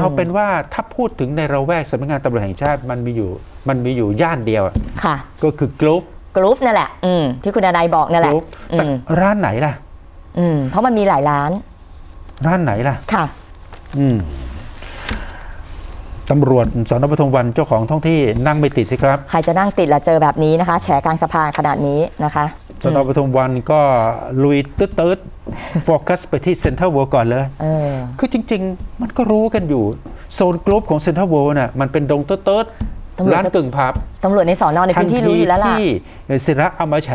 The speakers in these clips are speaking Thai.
เอาเป็นว่าถ้าพูดถึงในระแวกสำนักงานตำรวจแห่งชาติมันมีอยู่มันมีอยู่ย่านเดียวอะค่ะ ก็คือกรุ๊ปกรุ๊ปนั่นแหละอืมที่คุณดนายบอกนั่นกแหละรุ๊ปอืแต่มร้านไหนล่ะ อืมเพราะมันมีหลายร้าน ร้านไหนล่ะ ค่ะ อืมตำรวจสนปทุมวันเจ้าของท้องที่นั่งไม่ติดสิครับใครจะนั่งติดละเจอแบบนี้นะคะ แฉกลางสะพานขนาดนี้นะคะสนปทุมวันก็ลุยตืดตืดๆ โฟกัสไปที่เซ็นทรัลเวิลด์ก่อนเลย เออ คือจริง ๆ มันก็รู้กันอยู่ โซนกรุ๊ปของเซ็นทรัลเวิลด์น่ะมันเป็นดงตืดตืดๆตำรวจก็ ร้านกึ่งผับตำรวจในสอนอในพื้นที่รู้อยู่แล้วล่ะที่ศิระเอามาแฉ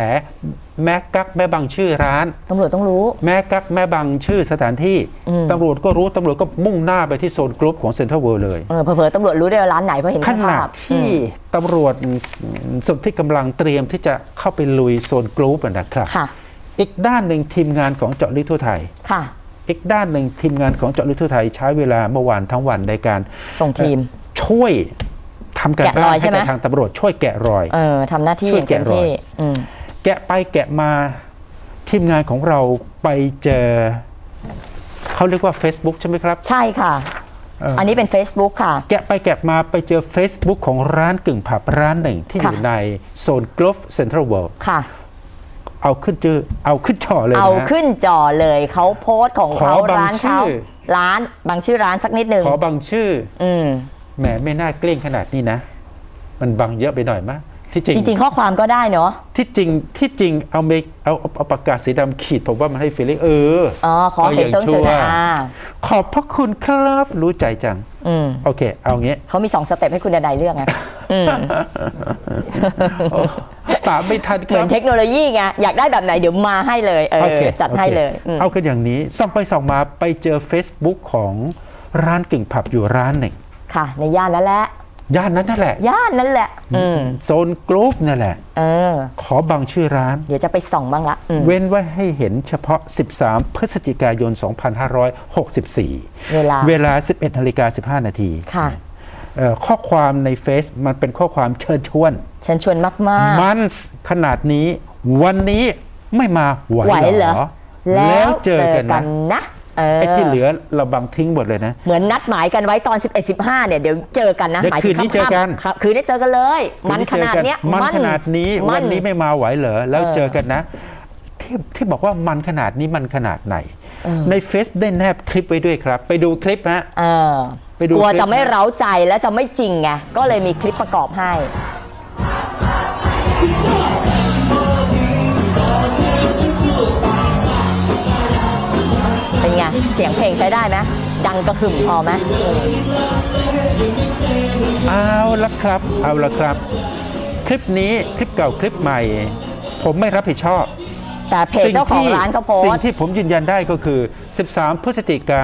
แม้กักแม่บังชื่อร้าน ตำรวจต้องรู้ แม้กักแม่บังชื่อสถานที่อืม ตำรวจก็รู้ตำรวจก็มุ่งหน้าไปที่โซนกรุ๊ปของเซ็นทรัลเวิลด์เลย เออเผลอๆตำรวจรู้ได้ว่าร้านไหนเพราะเห็นขภาณะพที่ตำรวจส่วนที่กำลังเตรียมที่จะเข้าไปลุยโซนกรุ๊ปอะนะครับ ค่ะ อีกด้านหนึ่งทีมงานของเจาะลึกทั่วไทย ค่ะ อีกด้านหนึ่งทีมงานของเจาะลึกทั่วไทย ใช้เวลาเมื่อวานทั้งวันในการส่งทีม ช่วยทำการแกะรบ้าอนยใช่ให้ไหมกับทางตำรวจช่วยแกะรอย เออทำหน้าที่ช่อวยย่างเต็มแกะรอย ที่อืมแกะไปแกะมาทีมงานของเราไปเจอเขาเรียกว่า Facebook ใช่ไหมครับ ใช่ค่ะ เอออั อันนี้เป็น Facebook ค่ะ แกะไปแกะมาไปเจอ Facebook ของร้านกึ่งผับร้านหนึ่งที่อยู่ค่ะ ในโซนกลฟเซ็นทรัลเวิลด์ค่ะ เอาขึ้นเจอเอาขึ้นจอเลยนะ เอาฮะขึ้นจอเลยเขาโพสต์ของขอเขาบางร้านเขาชื่อ ร้านบางชื่อร้านสักนิดหนึ่งขอบางชื่อ อืม แหมไม่น่าเกลี้ยงขนาดนี้นะ มันบังเยอะไปหน่อยมะ ที่จริงจริง ๆ ข้อความก็ได้เนาะที่จริงที่จริงเอาเมเอาเอาเอาปากกาสีดำขีดผมว่ามันให้ฟีลลิ่งเอออ๋อขอเห็นต้นเสืออานะย่างชั่วอ่าขอบพระคุณครับรู้ใจจัง อืมโอเค เอางี้ เขามีสองสเต็ปให้คุณดนายเลือกไงอืมโอ้ตามไม่ทันคเหมืรัอบนเทคโนโลยีไงอยากได้แบบไหนเดี๋ยวมาให้เลยเอโออเคจัดให้โอคเลยอืมเอากันอย่างนี้ส่องไปส่องมาไปเจอ Facebook ของร้านกึ่งผับอยู่ร้านหนึ่งค่ะ ในย่านนั่นแหละ ย่านนั้นนั่นแหละ ย่านนั่นแหละอืมโซนกรุ๊ปนั่นแหละ เออ ขอบังชื่อร้าน เดี๋ยวจะไปส่องบ้างละอืมเว้นไว้ให้เห็นเฉพาะ 13 พฤศจิกายน 2564 เวลา เวลา 11นาฬิกา15 นาทีค่ะ เอ่อข้อความในเฟซมันเป็นข้อความเชิญชวน เชิญชวนมากมันขนาดนี้ วันนี้ไม่มาไหวๆไหวเหเหรรออ แล้วเจอกันนะ นะเออ ไอ้ที่เหลือเราบังทิ้งหมดเลยนะ เหมือนนัดหมายกันไว้ตอน 11 15เนี่ยเดี๋ยวเจอกันนะเดี๋ยวหมายถึงคืนนี้เจอกันค่ำๆครับคืนนี้เจอกันเลย มันขนาดเนี้ยมันขนาดนี้มัวันนี้ไม่มาไหวเหรอแล้วเออเจอกันนะ ที่ที่บอกว่ามันขนาดนี้มันขนาดไหน ในเฟซได้แนบคลิปไว้ด้วยครับ ไปดูคลิปฮะเออไปดูกลัวคลิปจะไม่นะเร้าใจและจะไม่จริงไงก็เลยมีคลิปประกอบให้ เป็นไง เสียงเพลงใช้ได้ไหมดังกระหึ่มพอไหมเอาละครับ เอาละครับ คลิปนี้คลิปเก่าคลิปใหม่ ผมไม่รับผิดชอบ แต่เพจเจ้าของร้านเขาโพสสิ่งต์ที่ผมยืนยันได้ก็คือ 13 พฤศจิกา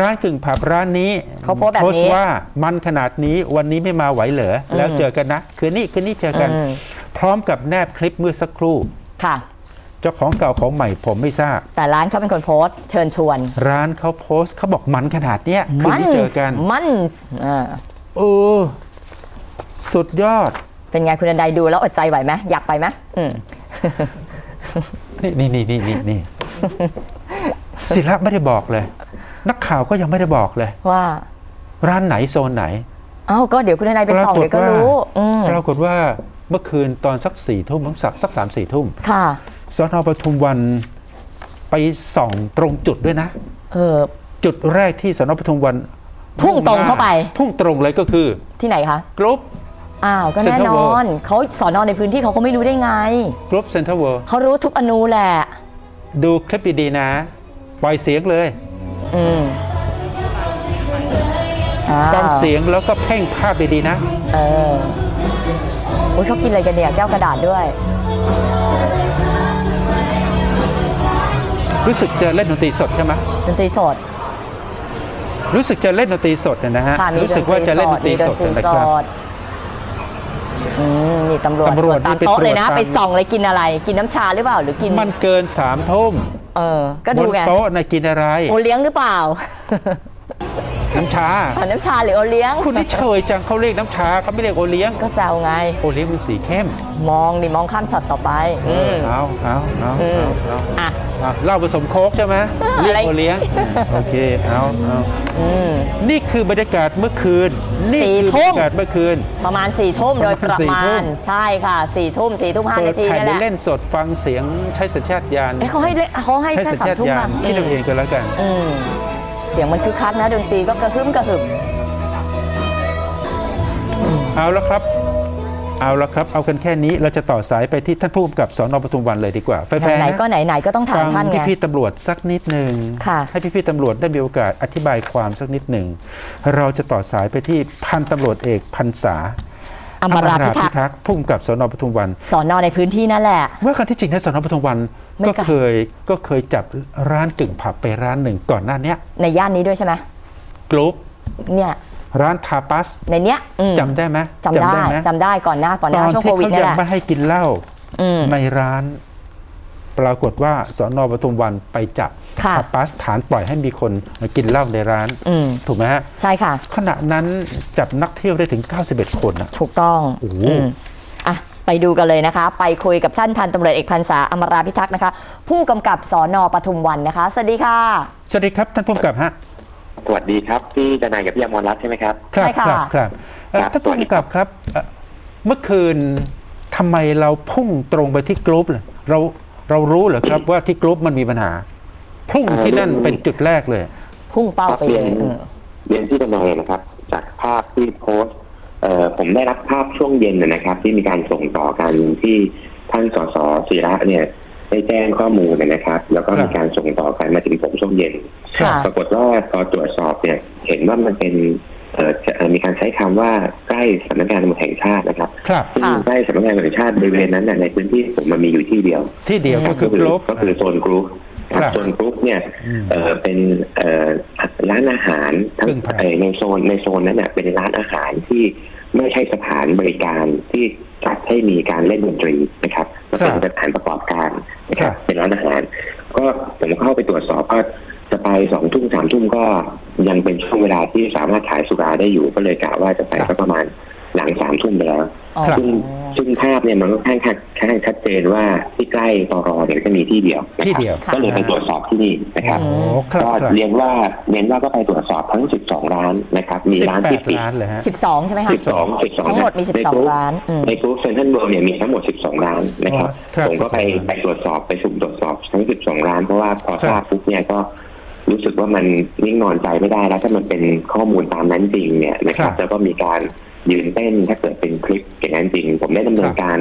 ร้านกึ่งผับร้านนี้เขาโพสต์แบบนี้ต์ว่ามันขนาดนี้วันนี้ไม่มาไหวเหรอแล้วเจอกันนะ คืนนี้คืนนี้เจอกันอืมพร้อมกับแนบคลิปเมื่อสักครู่ค่ะ เจ้าของเก่าของใหม่ผมไม่ทราบ แต่ร้านเขาเป็นคนโพสต์เชิญชวน ร้านเขาโพสต์เขาบอกมันขนาดเนี้ยคืนมันนี้เจอกันมันอ่าเออสุดยอด เป็นไงคุณดันไดดูแล้วอดใจไหวไหมอยากไปไหมอืมนี่นี่นี่นี่นี่นี่ศิระไม่ได้บอกเลย นักข่าวก็ยังไม่ได้บอกเลย ว่า ร้านไหนโซนไหนเอ้าก็เดี๋ยวคุณดันไดไปส่องเดี๋ยวก็รู้อืมปรากฏว่าเมื่อคืนตอนสักสี่ทุ่มสักสักสักสามสี่ทุ่มค่ะ สนปทุมวันไปส่องตรงจุดด้วยนะ เออ จุดแรกที่สนปทุมวันพุ่งตรงเข้าไป พุ่งตรงเลยก็คือ ที่ไหนคะกรุ๊ปอ้าวก็ Central แน่นอน World เขาสอนอนในพื้นที่เขาก็ไม่รู้ได้ไงกรุ๊ปเซ็นทรัลเวิลด์เขารู้ทุกอนูแหละ ดูคลิปดีๆนะ ปล่อยเสียงเลย อืมอ้าวฟังเสียงแล้วก็เพ่งภาพดีๆนะ เอออุ้ยเขากินอะไรกันเนี่ย แก้วกระดาษด้วย รู้สึกจะเล่นดนตรีสดใช่ไหมดนตรีสด รู้สึกจะเล่นดนตรีสดเนี่ยนะฮะค่ะมีรู้สึกว่าจะเล่นดนตรีสดมีดนตรีนะครับ สดอืมนี่ตำรวจตำรวจตามนี่ไปโต๊ะเลยนะตรวจตาม ไปส่องเลยกินอะไร กินน้ำชาหรือเปล่าหรือกินมันเกินสามทุ่มเออก็บดูนไงโต๊ะนะกินอะไร โอเลี้ยงหรือเปล่า น้ำชา เอาน้ำชาหรือโอเลี้ยงคุณนี่เชยจังเขาเรียกน้ำชาเขาไม่เรียกโอเลี้ยง ก็แซวไง โอเลี้ยงมันสีเข้ม มองดิมองข้ามช็อตต่อไปอืมเอาเอาเอาอืมเอาเอาอะ เอาเหล้าผสมโค้กใช่ไหมเออเรียกอะไร โอเลี้ยง โอเค เอาเอาอืม นี่คือบรรยากาศเมื่อคืน นี่สี่คืทุ่บรมรยากาศเมื่อคืน ประมาณ4ี่ทุ่มโดยประสี่มาทุ่ณ ม ใช่ค่ะ4ี่ทุ่มสี่ทุ่มห้าเปิดนาทีแผ่นนี่แหละเล่นสดฟังเสียงใช้สัญชาตญาณเอ้ยเขาให้เล่นเขาให้ใช้แค่สัญสามชาตทุ่มญาณนะคิดเอาเองก็แล้วกัน อืม เสียงมันคึกคักนะดนตรีก็กระหึ่มกระหึ่มเอาละครับ เอาละครับ เอากันแค่นี้เราจะต่อสายไปที่ท่านผู้กำกับสอนอปทุมวันเลยดีกว่าแฟร์ๆไหนนะๆก็ไหนๆก็ต้องถามฟังท่านไงพี่ๆตำรวจสักนิดหนึ่งค่ะให้พี่ๆตำรวจได้มีโอกาสอธิบายความสักนิดหนึ่งเราจะต่อสายไปที่พันตำรวจเอกพันษา อมราพิทักษ์ทักษ์ผู้กำกับสอนอปทุมวันสอนอในพื้นที่นั่นแหละ เมื่อครั้งที่จริงในสอนอปทุมวันไม่ก็ไกล เคยก็เคยจับร้านกึ่งผับไปร้านหนึ่งก่อนหน้าเนี้ยในย่านนี้ด้วยใช่ไหมกรุ๊ปเนี่ยร้านทาปัสในเนี้ยอืมจำได้ไหมจำได้หมจำได้ก่อนหน้าก่อนหตน้าอนช่วงที่โควิดเขานี่ยัแหงละ ไม่ให้กินเหล้าอืม ในร้าน ปรากฏว่าสอนอปทุมวันไปจับค่ะทาปัสฐานปล่อยให้มีคนมากินเหล้าในร้าน อืม ถูกไหมฮะ ใช่ค่ะ ขณะนั้นจับนักเที่ยวได้ถึง 91 คนนะ ถูกต้องโอ้โหอืมอะ ไปดูกันเลยนะคะ ไปคุยกับท่านพันตำรวจเอกพันษาอมราพิทักษ์นะคะ ผู้กำกับสอนอปทุมวันนะคะ สวัสดีค่ะ สวัสดีครับท่านผู้กำกับฮะสวัสดีครับพี่ดนายกับพี่อมรรัตน์ใช่ไหมครับครับใช่ค่ะ ครับครับเอ่อครับ ท่านผู้กำกับครับเอ่อเมื่อคืนทำไมเราพุ่งตรงไปที่กรุ๊ปเลยเรา เรารู้เหรอครับว่าที่กรุ๊ปมันมีปัญหา พุ่งที่นั่นเป็นจุดแรกเลย พุ่งเป้าไปเลยเออเรียนที่ดนายนะครับ จากภาพที่โพสต์เอ่อผมได้รับภาพช่วงเย็นนะนะครับ ที่มีการส่งต่อกันที่ท่านสสศิระเนี่ยได้แจ้งข้อมูลนะครับ แล้วก็ครับมีการส่งต่อกันมาถึงผมช่วงเย็น ค่ะ ปรากฏว่าพอตรวจสอบเนี่ย เห็นว่ามันเป็นเอ่อจะเอ่อ มีการใช้คำว่าใกล้สำนักงานตำรวจแห่งชาตินะครับครับซึ่งค่ะใกล้สำนักงานตำรวจแห่งชาติบริเวณนั้นน่ะในพื้นที่ผมมันมีอยู่ที่เดียว ที่เดียวก็คือกรุ๊ปก็คือโซนกรุ๊ปคครัรับบโซนกรุ๊ปเนี่ยอืมเอ่อเป็นเอ่อร้านอาหารทั้งกึ่งผับเอ่อในโซนในโซนนั้นเน่ะเป็นร้านอาหารที่ไม่ใช่สถานบริการที่จัดให้มีการเล่นดนตรีนะครับก็เป็นสถานประกอบการนะครับเป็นร้านอาหาร ก็ผมเข้าไปตรวจสอบก็ จะไปสองทุ่มสามทุ่มก็ยังเป็นช่วงเวลาที่สามารถขายสุราได้อยู่ก็เลยกะว่าจะไปก็ประมาณหลังสามทุ่มไปแล้วอ๋อครับซึ่งซึ่งภาพเนี่ยมันก็ค่อนข้างค่อนข้างชัดเจนว่าที่ใกล้ตรอเนี่ยจะมีที่เดียวนะครับที่เดียว ก็เลยไปตรวจสอบที่นี่นะครับโอ้ครับก็ครับเรียนว่าเรียนว่าก็ไปตรวจสอบทั้ง12ร้านนะครับ มีสิบร้านแปที่ดปิดล้านเลยฮะ12ใช่ไหมคะ12 12ทั้งหมดมีในกรุ๊ป12ร้านอืมในกรุ๊ปเซนทรัลเวิลด์เนี่ยมีทั้งหมด12ร้านนะครับครับผมก็ไปครับไปตรวจสอบไปสุ่มตรวจสอบทั้ง12ร้านเพราะว่าพอครับทราบปุ๊บเนี่ยก็ รู้สึกว่ามันนิ่งนอนใจไม่ได้แล้ว ถ้ามันเป็นข้อมูลตามนั้นจริงเนี่ยนะครับแล้วก็มีการยืนเต้นถ้าเกิดเป็นคลิปอย่างนั้นจริง ผมได้ดำเนินการ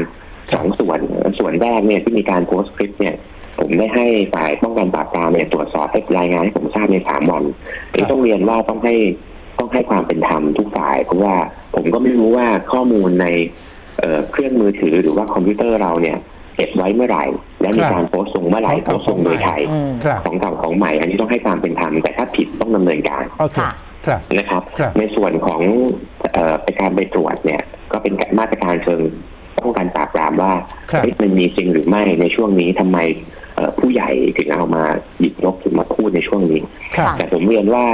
สองส่วนส่วนแรกเนี่ยที่มีการโพสต์คลิปเนี่ยผมได้ให้ฝ่ายป้องกันปราบปรามเนี่ยตรวจสอบให้รายงานให้ผมทราบในสามวันที่ต้องเรียนว่าต้องให้ต้องให้ความเป็นธรรมทุกฝ่าย เพราะว่าผมก็ไม่รู้ว่าข้อมูลในเอ่อเครื่องมือถือหรือว่าคอมพิวเตอร์เราเนี่ยเก็บไว้เมื่อไหร่ และมีการโพสต์ลงเมื่อไหร่ของโพเก่าสต์ลงโดยใครอืมครับของเก่าของใหม่ อันนี้ต้องให้ความเป็นธรรมแต่ถ้าผิดต้องดำเนินการโอเคค่ะครับนะครับครับในส่วนของเอ่อไปการไปตรวจเนี่ย ก็เป็นมาตรการเชิงป้องกันปราบปรามว่าครับเอ๊ะมันมีจริงหรือไม่ในช่วงนี้ทำไมเอ่อผู้ใหญ่ถึงเอามาหยิบยกถึงมาพูดในช่วงนี้ครับค่ะแต่ผมเรียนว่า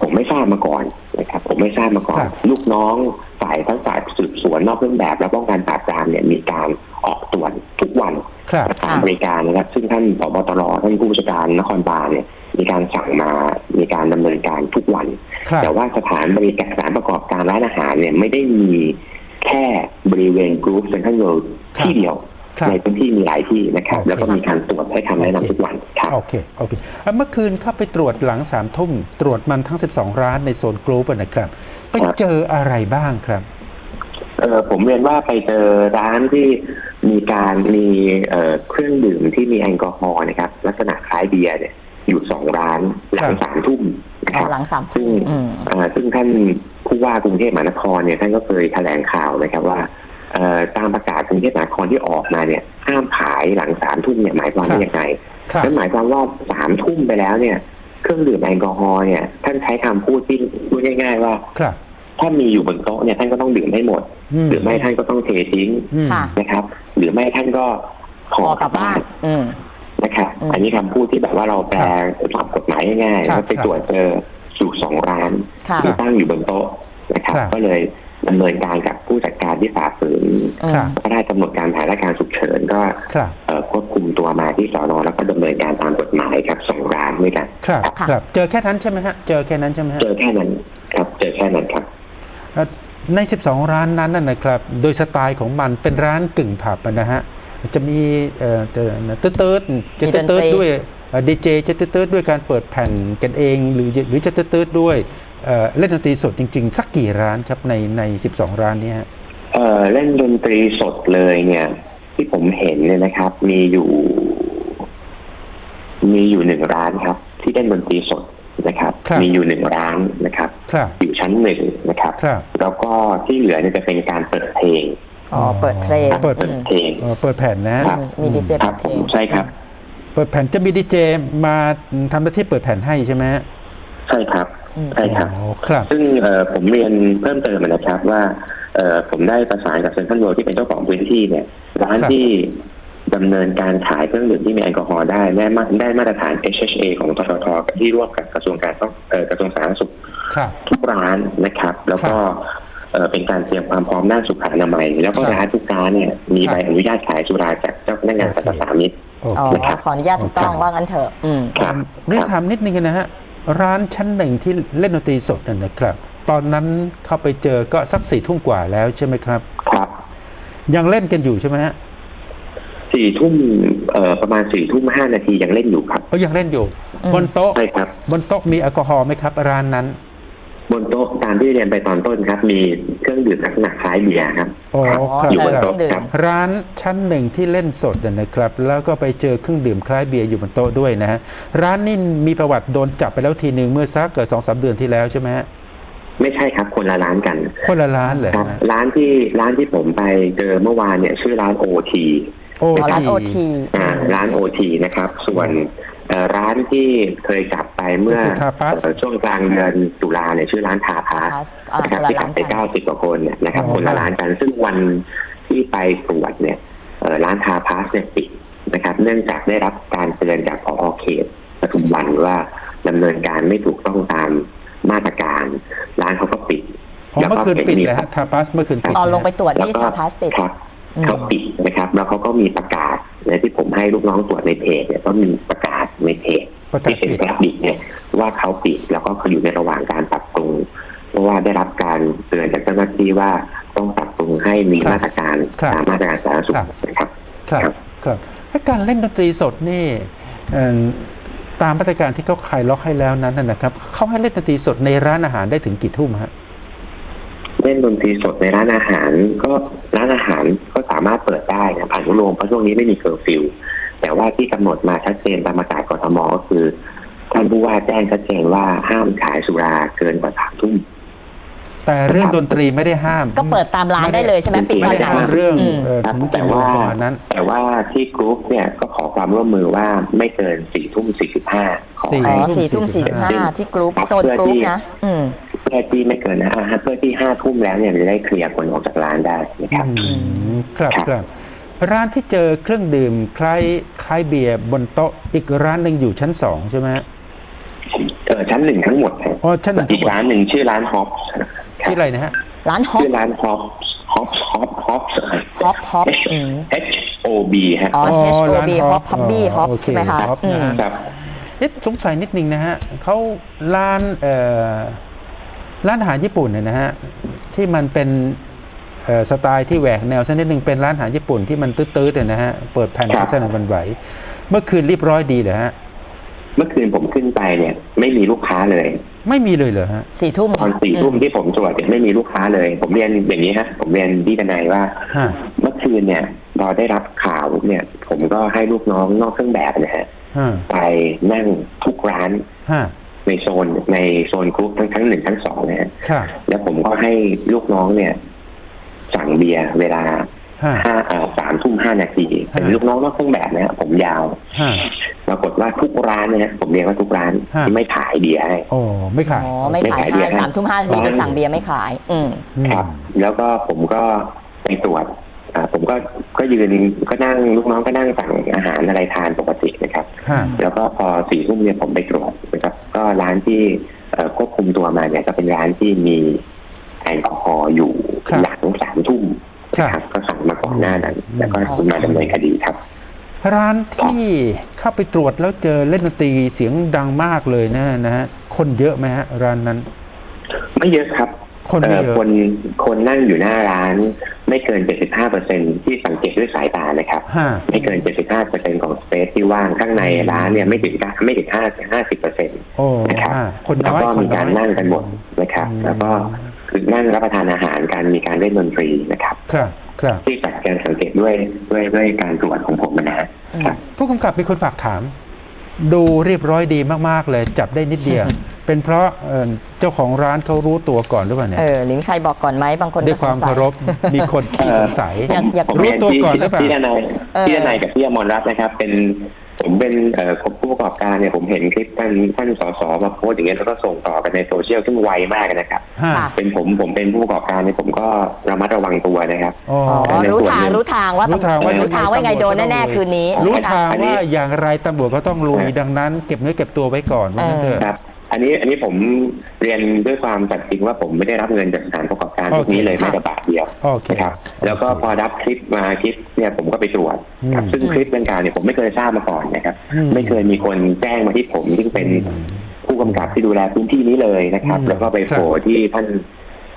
ผมไม่ทราบมาก่อนนะครับ ผมไม่ทราบมาก่อนครับลูกน้องฝ่ายทั้งฝ่ายสืบสวนนอกเครื่องแบบ และป้องกันปราบปรามเนี่ยมีการออกตรวจทุกวันครับสถานบริการนะครับ ซึ่งท่านผบตรท่านผู้บัญชาการนครบาลเนี่ยมีการสั่งมามีการดำเนินการทุกวันครับแต่ว่าสถานบริการสถานประกอบการร้านอาหารเนี่ยไม่ได้มีแค่บริเวณกรุ๊ปเซ็นทรัลเวิลด์ครับที่เดียวครับ ในพื้นที่มีหลายที่นะครับโอเคแล้วก็มีการตรวจให้คำแนะนำทุกวันครับโอเคโอเคอะเมื่อคืนเข้าไปตรวจหลังสามทุ่มตรวจมันทั้ง 12 ร้านในโซนกรุ๊ปอะนะครับ ไปครับเจออะไรบ้างครับเออผมเรียนว่าไปเจอร้านที่มีการมีเอ่อเครื่องดื่มที่มีแอลกอฮอล์นะครับ ลักษณะคล้ายเบียร์เนี่ยอยู่สองร้านหลัครังบสามทุ่มนะอ๋คอรับหลังสามซึ่ทุ่งมอืมอ่าซึ่งท่านผู้ว่ากรุงเทพมหานครเนี่ยท่านก็เคยแถลงข่าวนะครับว่าเอ่อ ตามประกาศกรุงเทพมหานครที่ออกมาเนี่ยห้ามขายหลังสามทุ่มเนี่ยหมายความว่ายังไงครับนั่นหมายความว่าสามทุ่มไปแล้วเนี่ย เครื่องดื่มแอลกอฮอล์เนี่ย ท่านใช้คำพูดที่พูดง่าย ๆ ว่าครับถ้ามีอยู่บนโต๊ะเนี่ยท่านก็ต้องดื่มให้หมดอืมหรือไม่ท่านก็ต้องเททิ้งอืมค่ะนะครับ หรือไม่ท่านก็ขอกลับบ้านอืมนะครับอืมอันนี้คำพูดที่แบบว่าเราแปลตามกฎหมายง่ายๆครับแล้วไปตรวจเจออยู่สองร้านค่ะที่ตั้งอยู่บนโต๊ะนะครับครับก็เลย ดำเนินการกับผู้จัดการที่ฝ่าฝืนครับพระราชกำหนดการสถานการณ์ฉุกเฉินก็ครับ เอ่อควบคุมตัวมาที่สอนอแล้วก็ดำเนินการตามกฎหมายครับสองร้านด้วยกันครับ ค่ะ ครับ เจอแค่นั้นใช่ไหมฮะ เจอแค่นั้นใช่ไหมฮะเจอแค่นั้นครับ เจอแค่นั้นครับ เอ่อใน 12 ร้านนั้นน่ะนะครับ โดยสไตล์ของมันเป็นร้านกึ่งผับอะนะฮะ จะมีเอ่อเอ่อตืดตืดๆจะมีตืดดนตตืรีดด้วยดีเจจะตืดตืดๆด้วยการเปิดแผ่นกันเอง หรือหรือจะตืดตืดๆด้วย เอ่อเล่นดนตรีสดจริง ๆ สักกี่ร้านครับในใน 12 ร้านเนี้ฮะเอ่อเล่นดนตรีสดเลยเนี่ย ที่ผมเห็นเนี่ยนะครับ มีอยู่ มีอยู่หนึ่งร้านครับ ที่เล่นดนตรีสดนะครับครับมีอยู่หนึ่งร้านนะครับครับอยู่ชั้นหนึ่งนะครับครับ แล้วก็ที่เหลือเนี่ยจะเป็นการเปิดเพลงอ๋อเปิดเพลงเปิดเปิดอืมเพลงเอ่อเปิดแผ่นนะฮะครับมีดีเจคเปิรับดเพผลมงใช่ครับ เปิดแผ่นจะมีดีเจมาทำหน้าที่เปิดแผ่นให้ใช่ไหมฮะใช่ครับอืม ใช่ครับอ๋อครับ ซึ่งเอ่อผมเรียนเพิ่มเติมนะครับว่าเอ่อผมได้ประสานกับเซ็นทรัลเวิลด์ที่เป็นเจ้าของพื้นที่เนี่ยร้านครับ ที่ดำเนินการขายเครื่องดื่มที่มีแอลกอฮอล์ได้ได้มาได้มาตรฐาน HHA ของทททที่ร่วมกับกระทรวงการต้องเอ่อกระทรวงสาธารณสุข ครับ ทุกร้านนะครับ แล้วก็เอ่อเป็นการเตรียมความพร้อมด้านสุขอนามัย แล้วก็ครับร้านทุกร้านเนี่ยมีครับใบอนุญาตขายสุราจากเจ้าพนักงานโอเค สรรพสามิต โออ๋อเคนะครับขออนุญาตถูกต้องครับว่างั้นเถอะ อืม ครับเรียนครับ ถามนิดนึงนะฮะ ร้านชั้นหนึ่งที่เล่นดนตรีสดนั่นนะครับ ตอนนั้นเข้าไปเจอก็สักสี่ทุ่มกว่าแล้วใช่ไหมครับ ครับ ยังเล่นกันอยู่ใช่ไหมฮะสี่ทุ่มเอ่อประมาณสี่ทุ่มห้านาทียังเล่นอยู่ครับ ก็ยังเล่นอยู่อืมบนโต๊ะใช่ครับ บนโต๊ะมีแอลกอฮอล์ไหมครับ ร้านนั้น บนโต๊ะตามที่เรียนไปตอนต้นครับ มีเครื่องดื่มลักษณะคล้ายเบียร์ครับ อ๋อครับครับอยู่บนเครื่โต๊ะองดื่ม ค รับร้านชั้นหนึ่งที่เล่นสดน่ะนะครับ แล้วก็ไปเจอเครื่องดื่มคล้ายเบียร์อยู่บนโต๊ะด้วยนะฮะร้านนี่มีประวัติโดนจับไปแล้วทีหนึ่งเมื่อสักเกิดสองสามเดือนที่แล้วใช่ไหมฮะไม่ใช่ครับคนละร้านกัน คนละร้านเหรอครับฮะร้านที่ร้านที่ผมไปเจอเมื่อวานเนี่ยชื่อร้านโอทีโอ้อ๋อร้านโอทีอ่าร้านโอทีนะครับ ส่วนเอ่อร้านที่เคยจับไปเมื่อทาปัสเอ่อช่วงกลางเดือนตุลาเนี่ยชื่อร้านทาพาส Tapas อ่านะครับคนละที่จัร้าบนไปกันเก้าสิบกว่าคนเนี่ยนะครับอ๋อคนละร้านกันซึ่งวัน ที่ไปตรวจเนี่ยเอ่อร้านทาพาสเนี่ยปิดนะครับ เนื่องจากได้รับการเตือนจากผอเขตปทุมวันว่าดำเนินการไม่ถูกต้องตามมาตรการ ร้านเขาก็ปิดอ๋อเมื่อคืนปิดเลยฮะทาปัสเมื่อคืนปิดอ๋อลงไปนะฮะตรวจแล้วที่ก็ทาพาสปิดครับอืมเขาปิดนะครับ แล้วเขาก็มีประกาศนะที่ผมให้ลูกน้องตรวจในเพจเนี่ยก็มีประกาศในเพจประกาศที่เป็นปิดกราฟิกเนี่ยว่าเขาปิดแล้วก็เขาอยู่ในระหว่างการปรับปรุงเพราะว่าได้รับการเตือนจากเจ้าหน้าที่ว่าต้อ งปรับปรุงให้มีมาตรการครับตามมาตรการสาธารณสุขครับนะครับครับครับครับให้การเล่นดนตรีสดนี่เอ่อตามมาตรการที่เขาคลายล็อกให้แล้วนั้นนะนะครับเขาให้เล่นดนตรีสดในร้านอาหารได้ถึงกี่ทุ่มฮะเล่นดนตรีสดในร้านอาหาร ก็ร้านอาหารก็สามารถเปิดได้นะผ่านอนุโลมเพราะช่วงนี้ไม่มีเคอร์ฟิวแต่ว่าที่กำหนดมาชัดเจนตามประกาศกทมก็คือท่านผู้ว่าแจ้งชัดเจนว่าห้ามขายสุราเกินกว่าสามทุ่ม แต่เรื่องดนตรีไม่ได้ห้ามก็เปิดตามร้านได้เลยใช่ไหมปิดตอไม่นได้ไหนเอาเรื่องอืม เอ่อครับถึงแต่กี่โมงว่าประมาณนั้น แต่ว่าที่กรุ๊ปเนี่ยก็ขอความร่วมมือว่าไม่เกินสี่ทุ่มสี่สิบห้าขอสี่ อ๋ให้ อสี่ทุ่มสี่สิบห้าที่กรุ๊ปโซนกรุ๊ปนะ อืม เพื่อที่ไม่เกินนะฮะเพื่อที่ห้าทุ่มแล้วเนี่ยจะได้เคลียร์คนออกจากร้านได้นะครับ อืมครับครับ ครับ ร้านที่เจอเครื่องดื่มคล้ายคล้ายเบียร์บนโต๊ะอีกร้านหนึ่งอยู่ชั้นสองใช่ไหมฮะเออชั้นหนึ่งทั้งหมดครับอ๋อชั้นหนึ่งอีกร้านหนึ่งชื่อร้านฮอป ที่อะไรนะฮะ ร้านฮอปชื่อร้านฮอปฮอปฮอปฮอปฮอปฮอปอืม H O B ฮะอ๋ออ๋อ H O ร้าน B ฮอปฮอปบี้ฮอปโอเคใช่ไหมคะฮอปอืนะมฮะครับ เอ๊ะสงสัยนิดนึงนะฮะเขาร้านเอ่อร้านอาหารญี่ปุ่นเนี่ยนะฮะที่มันเป็นเอ่อสไตล์ที่แหวกแนวสักนิดหนึ่งเป็นร้านอาหารญี่ปุ่นที่มันตื้อๆเนี่ยนะฮะเปิดแผ่นครับ ที่สนั่นหวันไหว เมื่อคืนเรียบร้อยดีเหรอฮะ เมื่อคืนผม ขึ้นไปเนี่ย ไม่มีลูกค้าเลย ไม่มีเลยเหรอฮะสี่ทุ่มตอนสี่ทุ่มที่ผมตรวจเนี่ยไม่มีลูกค้าเลย ผมเรียนอย่างนี้ฮะ ผมเรียนที่ทนายว่าฮะเมื่อคืนเนี่ยพอได้รับข่าวเนี่ย ผมก็ให้ลูกน้องนอกเครื่องแบบนะฮะฮะไปนั่งทุกร้านฮะในโซนในโซนกรุ๊ปทั้งทั้งหนึ่งทั้งสองนะฮะครับแล้วผมก็ให้ลูกน้องเนี่ย สั่งเบียร์เวลาฮะ ห้าเอ่อสามทุ่มห้านาทีเป็นฮะลูกน้องนอกเครื่องแบบนะฮะผมยาว ฮะ ปรากฏว่าทุกร้านเนี่ยนะผมเรียนว่าทุกร้านฮะ ที่ไม่ขายเบียร์ให้ โอ้ไม่ขายอ๋อไม่ขายไม่ขายเบียร์ให้สามทุ่มห้านาทีไปสั่งเบียร์ไม่ขาย อืม อืม ครับ แล้วก็ผมก็ไปตรวจอ่าผมก็ก็ยืนก็นั่งลูกน้องก็นั่งสั่งอาหารอะไรทานปกตินะครับ ฮะ แล้วก็พอสี่ทุ่มเนี่ยผมไปตรวจนะครับ ก็ร้านที่เอ่อควบคุมตัวมาเนี่ยก็เป็นร้านที่มีแอลกอฮอล์อยู่ครับหลังสามทุ่มครับนะครับก็สั่งมาก่อนหน้านั้นอืมแล้วก็มาดำเนินคดีครับ ร้านที่เข้าไปตรวจแล้วเจอเล่นดนตรีเสียงดังมากเลยนะนะฮะคนเยอะไหมฮะร้านนั้น ไม่เยอะครับ คนไม่เยอะคนคนนั่งอยู่หน้าร้าน ไม่เกิน 75เปอร์เซ็นที่สังเกตด้วยสายตานะครับห้าไม่เกิน 75เปอร์เซ็นของสเปซที่ว่างข้างในร้านเนี่ยไม่ถึงไม่ถึง5 50เปอร์เซ็นโอ้นะครับห้าคนแล้วน้อยก็คนมีน้การอยนั่งกันหมดนะครับอืมแล้วก็คือนั่งรับประทานอาหารกันมีการเล่นดนตรีนะครับครับครับ ที่จากการสังเกตด้วยด้วยด้วยการตรวจของผมนะฮะครับผู้กำกับมีคนฝากถาม ดูเรียบร้อยดีมากๆ เลยจับได้นิดเดียว เป็นเพราะเอ่อเจ้าของร้านเขารู้ตัวก่อนหรือเปล่าเนี่ยเออหรือมีใครบอกก่อนไหมบางคนด้วยก็คสวามงสัเคายรพมีคนขี้สงสัยอยากอยากผมรู้เรียนตัวที่ก่อนหรือเปล่าที่ดนายเออที่ดนายกับพี่อมรรัตน์นะครับ เป็น ผมเป็นเอ่อผู้ประกอบการเนี่ยผมเห็นคลิปท่านท่านสสมาโพสต์อย่างเงี้ยแล้วก็ส่งต่อกันในโซเชียลซึ่งไวมากนะครับห้าค่ะเป็นผมผมเป็นผู้ประกอบการเนี่ยผมก็ระมัดระวังตัวนะครับอ๋ออ๋อรู้ทางรู้ทางว่ารู้ทางว่ารู้ทางว่ายังไงโดนแน่ๆคืนนี้ รู้ใช่ไหมคะทางอันนี้ว่าอย่างไรตำรวจก็ต้องลุยดังนั้น เก็บเนื้อเก็บตัวไว้ก่อนว่างั้นเถอะครับ อันนี้อันนี้ผมเรียนด้วยความสัตย์จริงว่าผมไม่ได้รับเงินจากสถานประกอบการพวกนี้เลยโอเคแม้แต่บาทเดียวโอเคนะครับแล้วก็พอรับคลิปมาคลิปเนี่ยผมก็ไปตรวจครับอืมซึ่งคลิปดังกล่าวเนี่ยผมไม่เคยทราบมาก่อนนะครับอืมไม่เคยมีคนแจ้งมาที่ผมซึ่งเป็นผู้กำกับที่ดูแลพื้นที่นี้เลยนะครับอืมแล้วก็ไปโผล่ที่ท่าน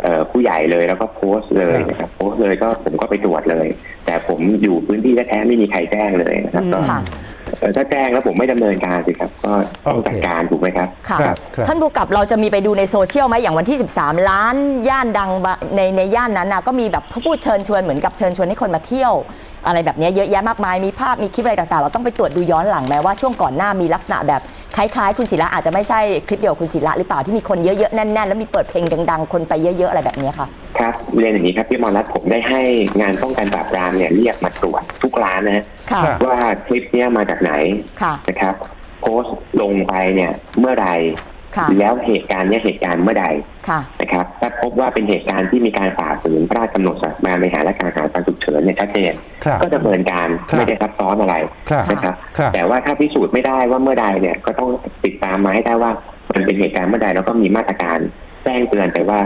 เอ่อผู้ใหญ่เลยแล้วก็โพสต์เลยครับนะครับโพสต์เลยก็ผมก็ไปตรวจเลย แต่ผมอยู่พื้นที่แท้ๆไม่มีใครแจ้งเลยนะครับก็ค่ะ เอ่อถ้าแจ้งแล้วผมไม่ดำเนินการสิครับ ก็ต้องจัดการถูกไหมครับ ค่ะ ครับครับ ท่านผู้กำกับเราจะมีไปดูในโซเชียลไหมอย่างวันที่ 13 ล้านย่านดังบะในในย่านนั้นนะก็มีแบบพูดเชิญชวนเหมือนกับเชิญชวนให้คนมาเที่ยว อะไรแบบเนี้ยเยอะแยะมากมายมีภาพมีคลิปอะไรต่างๆ เราต้องไปตรวจดูย้อนหลังไหมว่าช่วงก่อนหน้ามีลักษณะแบบ คล้ายๆ คุณศิระอาจจะไม่ใช่คลิปเดียวกับคุณศิระหรือเปล่าที่มีคนเยอะๆแน่นๆแล้วมีเปิดเพลงดัง ๆ คนไปเยอะๆอะไรแบบเนี้ยค่ะ ครับเรียนอย่างนี้ครับพี่มอนัทผมได้ให้งานป้องกันปราบปรามเนี่ยเรียกมาตรวจทุกร้านนะฮะค่ะครับว่าคลิปเนี้ยมาจากไหนค่ะ นะครับ โพสต์ลงไปเนี่ยเมื่อไหรค่ะ แล้วเหตุการณ์เนี้ยเหตุการณ์เมื่อใดค่ะนะครับถ้าพบว่าเป็นเหตุการณ์ที่มีการฝ่าฝืนพระราชกำหนดสถานบริหารและการสถานการณ์ฉุกเฉินเนี่ยชัดเจนครับก็ดำเนินการครับไม่ได้ซับซ้อนอะไรครับนะครับครับ แต่ว่าถ้าพิสูจน์ไม่ได้ว่าเมื่อใดเนี่ยก็ต้องติดตามมาให้ได้ว่ามันเป็นเหตุการณ์เมื่อใดแล้วก็มีมาตรการแจ้งเตือนไปว่า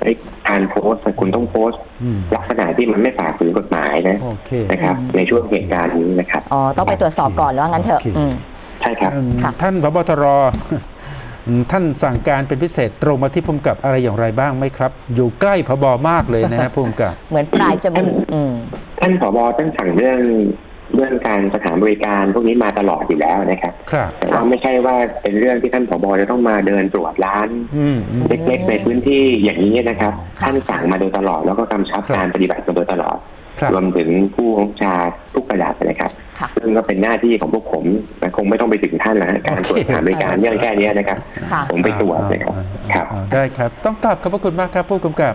เอ้ยการโพสต์คุณต้องโพสต์อืมลักษณะที่มันไม่ฝ่าฝืนกฎหมายนะโอเคนะครับ ในช่วงเหตุการณ์นี้นะครับอ๋อต้องไปตรวจสอบก่อนว่างั้นเถอะโอเคอืมใช่ครับอืมค่ะท่านพบตรอืม ท่านสั่งการเป็นพิเศษตรงมาที่ภูมิกับอะไรอย่างไรบ้างไหมครับ อยู่ใกล้พบมากเลยนะฮะภูมิกับ เหมือนปลายจมูกอืมท่านผบท่านสั่งเรื่องเรื่องการสถานบริการพวกนี้มาตลอดอยู่แล้วนะครับ ครับแต่ว่าไม่ใช่ว่าเป็นเรื่องที่ท่านผบจะต้องมาเดินตรวจร้านอืมอืม เล็กๆในพื้นที่อย่างนี้นะครับค่ะท่านสั่งมาโดยตลอดแล้วก็กำชับครับ การปฏิบัติมาโดยตลอดค รับรวมถึงผู้บังคับบัญชาทุกระดับนะครับค่ะซึ่งก็เป็นหน้าที่ของพวกผมแต่คงไม่ต้องไปถึงท่านแล้วฮะการตรวจสถานบริการเรื่องแค่นี้นะครับค่ะผมไปตรวจนะครับอ่าครับอ่าได้ครับ ต้องกราบขอบพระคุณมากครับผู้กำกับ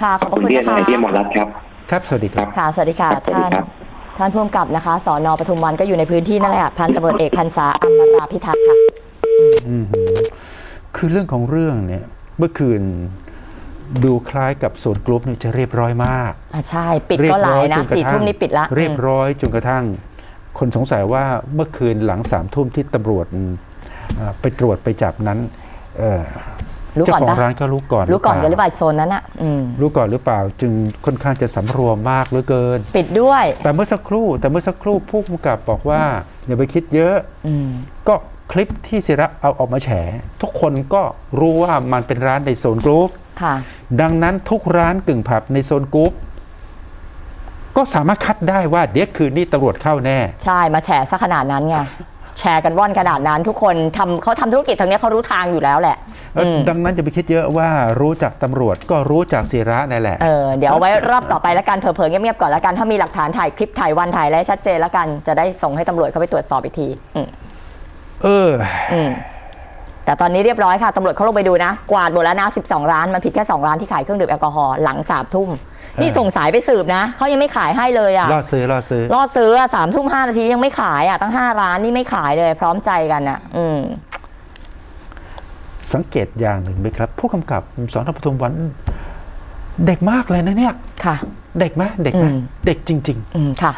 ค่ะขขออบบพระคุณคุณที่นะนายคะที่หมอรัฐครับ ครับ สวัสดีครับค่ะสวัสดีค่ะครับสวัสท่าดีนครับท่านผู้กำกับนะคะสอนอปทุมวันก็อยู่ในพื้นที่นั่นแหละพันตำรวจเอกพันษาอมราพิทักษ์ค่ะอืมคือเรื่องของเรื่องเนี่ยเมื่อคืน ดูคล้ายกับโซนกรุ๊ปเนี่ยจะเรียบร้อยมากอ่าใช่ ปิดก็หลายนะเรีบร้อจกรสี่ทั่งทุ่มนี่ปิดละเรียบร้อยจนกระทั่ง คนสงสัยว่าเมื่อคืนหลังสามทุ่มที่ตำรวจอ่าไปตรวจไปจับนั้นเอ่อรู้เจ้าก่อนของปะร้านก็รู้ก่อนรู้ก่อนกันหรือเปเปล่าล่าโซนนั้นอะอืมรู้ก่อนหรือเปล่าจึงค่อนข้างจะสำรวมมากเหลือเกิน ปิดด้วยแต่เมื่อสักครู่แต่เมื่อสักครู่ผู้กำกับบอกว่าอย่าไปคิดเยอะ อืมก็คลิปที่ศิระเอาออกมาแฉ ทุกคนก็รู้ว่ามันเป็นร้านในโซนกรุ๊ปค่ะ ดังนั้นทุกร้านกึ่งผับในโซนกรุ๊ปก็สามารถคัดได้ว่าเดี๋ยวคืนนี้ตำรวจเข้าแน่ ใช่มาแชร์ซะขนาดนั้นไงแชร์กันว่อนขนาดนั้น ทุกคนทำเขาทำธุรกิจทางเนี้ยเขารู้ทางอยู่แล้วแหละเอ่ออมดังนั้นจะไปคิดเยอะว่ารู้จักตำรวจก็รู้จักศิระนั่นแหละเออเดี๋ยวเอาไว้รอบต่อไปแล้วกันเผลอๆเงียบๆก่อนแล้วกันถ้ามีหลักฐานถ่ายคลิปถ่ายวันถ่ายอะไรให้ชัดเจนแล้วกันจะได้ส่งให้ตำรวจเขาไปตรวจสอบอีกทีอืมเอออืม แต่ตอนนี้เรียบร้อยค่ะตำรวจเขาลงไปดูนะ กวาดหมดแล้วนะ 12 ร้าน มันผิดแค่ 2 ร้านที่ขายเครื่องดื่มแอลกอฮอล์หลังสามทุ่ม นี่ส่งสายไปสืบนะ เขายังไม่ขายให้เลยอะ รอดซื้อรอดซื้อรอซื้ออะสามทุ่มห้านาทียังไม่ขายอะตั้ง5ร้านนี่ไม่ขายเลย พร้อมใจกันอะ อืม สังเกตอย่างหนึ่งไหมครับ ผู้กำกับสอนอปทุมวัน เด็กมากเลยนะเนี่ย ค่ะ เด็กไหมเด็กไหมอืม เด็กจริงอืมค่ะ